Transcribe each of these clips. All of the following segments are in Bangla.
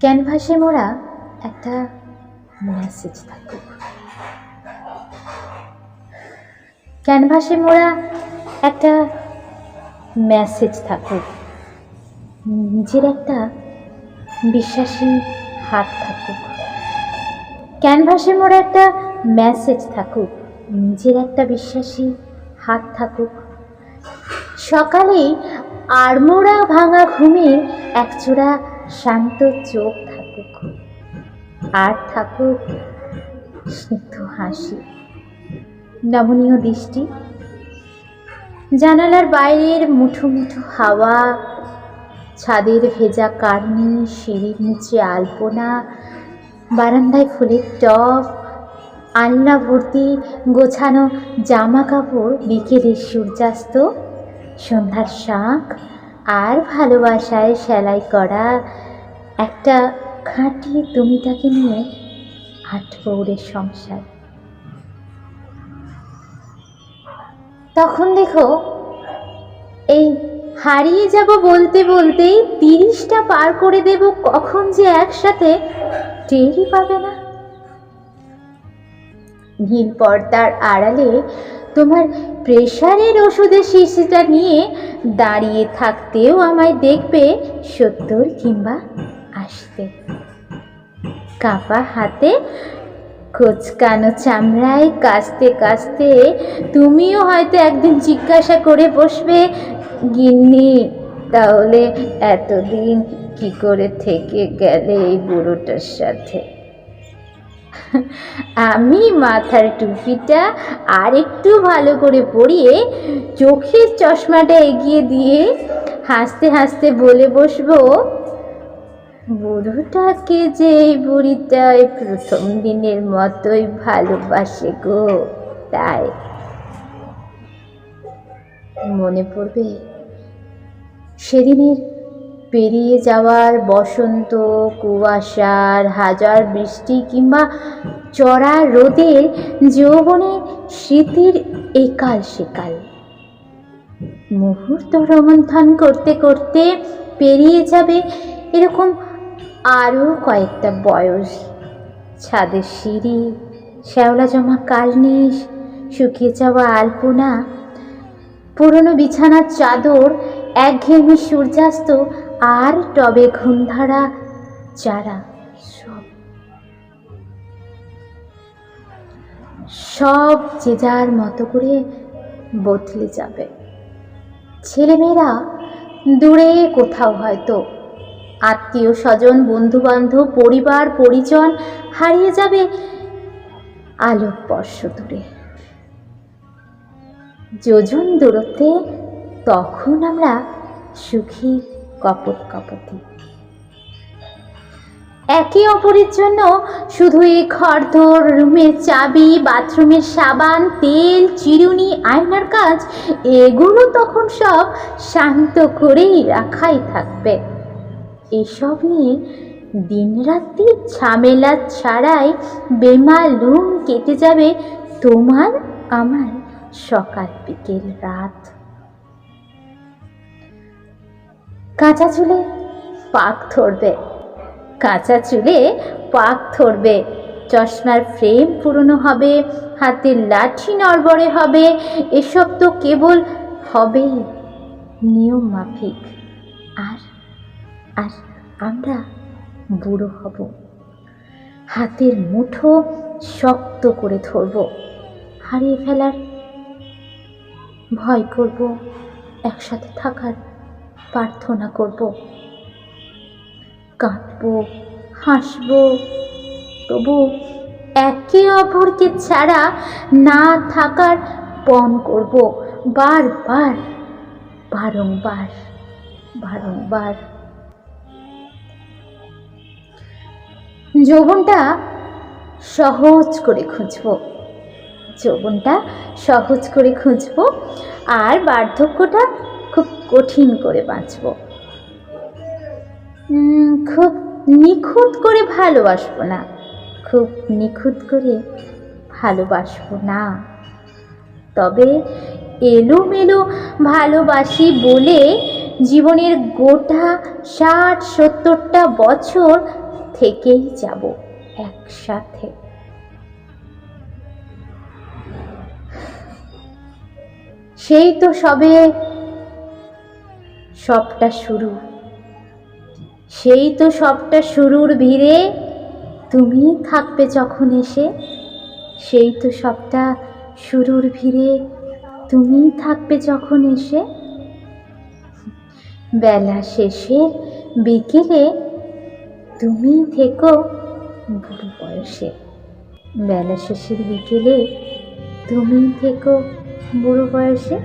ক্যানভাসে মোড়া একটা মেসেজ থাকুক ক্যানভাসে মোড়া একটা মেসেজ থাকুক নিজের একটা বিশ্বাসী হাত থাকুক ক্যানভাসে মোড়া একটা মেসেজ থাকুক নিজের একটা বিশ্বাসী হাত থাকুক সকালে আড়মোড়া ভাঙা ঘুমে একচোড়া শান্ত চোখ থাকুক, আর থাকুক স্নিগ্ধ হাসি। নমনীয় দৃষ্টি, জানালার বাইরের মুঠো মুঠো হাওয়া, ছাদের ভেজা কার্নি, সিঁড়ির নিচে আলপনা, বারান্দায় ফুলের টব আলনা ভর্তি গোছানো জামা কাপড় বিকেলের সূর্যাস্ত, সন্ধ্যার শাঁখ, আর ভালোবাসায় সেলাই করা একটা খাঁটি তুমিটাকে নিয়ে আট পৌরের সংসার। তখন দেখো, এই হারিয়ে যাব বলতে বলতেই তিরিশটা পার করে দেব, কখন যে একসাথে টেরই পাবে না। নীল পর্দার আড়ালে তোমার প্রেশারের ওষুধের শিশিটা নিয়ে দাঁড়িয়ে থাকতেও আমায় দেখবে সত্তর কিংবা আসতে। কাপা হাতে কোচকানো চামড়ায় কাস্তে কাস্তে, তুমিও হয়তো একদিন জিজ্ঞাসা করে বসবে, গিন্নি, তাহলে এতদিন কি করে থেকে গেলে এই বুড়োটার সাথে? আমি মাথার টুপিটা আর একটু ভালো করে পরিয়ে চোখের চশমাটা এগিয়ে দিয়ে হাসতে হাসতে বলে বসবো বুড়োটাকে যে এই বুড়িটাই প্রথম দিনের মতোই ভালোবাসে গো, তাই। মনে পড়বে সেদিনের পেরিয়ে যাওয়ার বসন্ত, কুয়াশার, হাজার বৃষ্টি কিংবা চড়া রোদের যৌবনে স্মৃতির একাল সেকাল। মুহূর্ত রোমন্থন করতে করতে পেরিয়ে যাবে এরকম আরও কয়েকটা বয়স। ছাদের সিঁড়ি, শ্যাওলা জমা কার্নিশ শুকিয়ে যাওয়া আলপনা, পুরনো বিছানার চাদর, একঘেয়েমি সূর্যাস্ত, আর টবে ঘুমধারা চারা সব। সব যে যার মতো করে বদলে যাবে। ছেলেমেয়েরা দূরে কোথাও হয়তো আত্মীয় স্বজন বন্ধু বান্ধব পরিবার, পরিজন, হারিয়ে যাবে আলোক বর্ষ দূরে। যোজন দূরত্বে তখন আমরা সুখী কপট কপতি একে অপরের জন্য শুধু এই ঘরদোর রুমের চাবি বাথরুমের সাবান, তেল, চিরুনি, আয়নার কাজ, এগুলো তখন সব শান্ত করেই রাখাই থাকবে। এসব নিয়ে দিনরাত্রি ঝামেলা ছাড়াই বেমালুম কেটে যাবে তোমার আমার সকাল বিকেল রাত। কাঁচা চুলে পাক ধরবে, কাঁচা চুলে পাক ধরবে, চশমার ফ্রেম পুরনো হবে, হাতের লাঠি নড়বড়ে হবে, এসব তো কেবল হবেই নিয়ম মাফিক আর আর আমরা বুড়ো হব। হাতের মুঠো শক্ত করে ধরব। হারিয়ে ফেলার ভয় করব। একসাথে থাকার প্রার্থনা করব। কাঁদবো, হাসবো, তবু একে অপরকে ছাড়া না থাকার পণ করব। বারবার, বারংবার বারংবার। যৌবনটা সহজ করে খুঁজব। যৌবনটা সহজ করে খুঁজব আর বার্ধক্যটা খুব কঠিন করে বাঁচব। খুব নিখুঁত করে ভালোবাসবো না। খুব নিখুঁত করে ভালোবাসবো না। তবে এলোমেলো ভালোবাসি বলে জীবনের গোটা ষাট সত্তরটা বছর থেকেই যাব একসাথে। সেই তো সবে সবটা শুরু। সেই তো সবটা শুরুর ভিড়ে তুমি থাকবে যখন এসে। সেই তো সবটা শুরুর ভিড়ে তুমি থাকবে যখন এসে। বেলা শেষে বিকেলে তুমি থেকো বুড়ো বয়সে। বেলা শেষের বিকেলে তুমি থেকো বুড়ো বয়সে।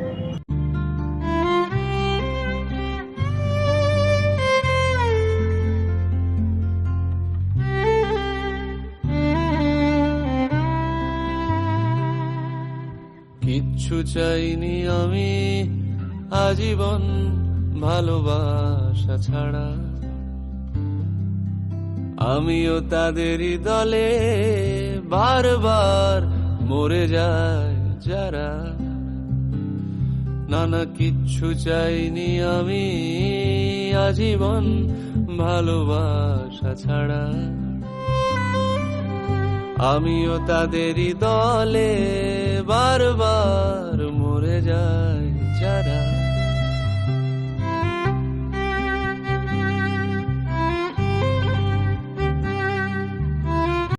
কিচ্ছু চাইনি আমি আজীবন ভালোবাসা ছাড়া। আমিও তাদেরই দলে বারবার মরে যায় যারা। নানা কিচ্ছু চাইনি আমি আজীবন ভালোবাসা ছাড়া। আমিও তাদেরই দলে বারবার